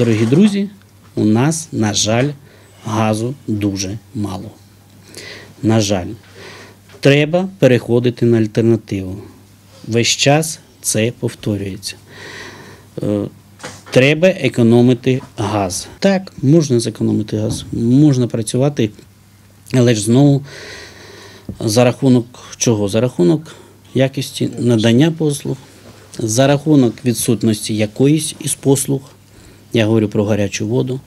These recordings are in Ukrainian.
Дорогі друзі, у нас, на жаль, газу дуже мало. На жаль, треба переходити на альтернативу. Весь час це повторюється. Е, Треба економити газ. Так, можна зекономити газ, можна працювати, але ж знову за рахунок чого? За рахунок якості надання послуг, за рахунок відсутності якоїсь із послуг. Я говорю про гарячу воду.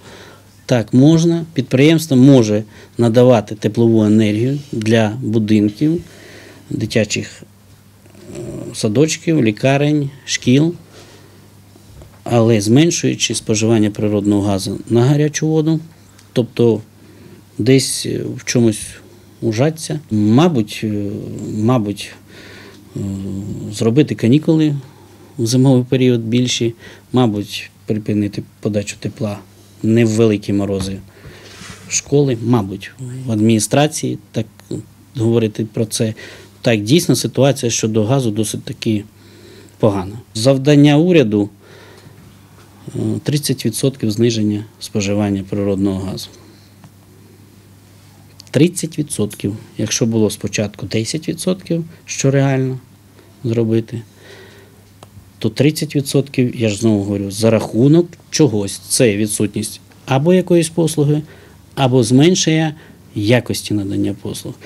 Так, можна, підприємство може надавати теплову енергію для будинків, дитячих е, садочків, лікарень, шкіл, але зменшуючи споживання природного газу на гарячу воду, тобто десь е, в чомусь ужаться, мабуть, е, мабуть, зробити канікули в зимовий період більші, мабуть, припинити подачу тепла не в великі морози школи, мабуть, в адміністрації так говорити про це. Так, дійсно ситуація щодо газу досить таки погана. Завдання уряду е, 30% зниження споживання природного газу. 30%. Якщо було спочатку 10%, що реально зробити, то 30%, я ж знову говорю, за рахунок чогось. Це відсутність або якоїсь послуги, або зменшення якості надання послуг.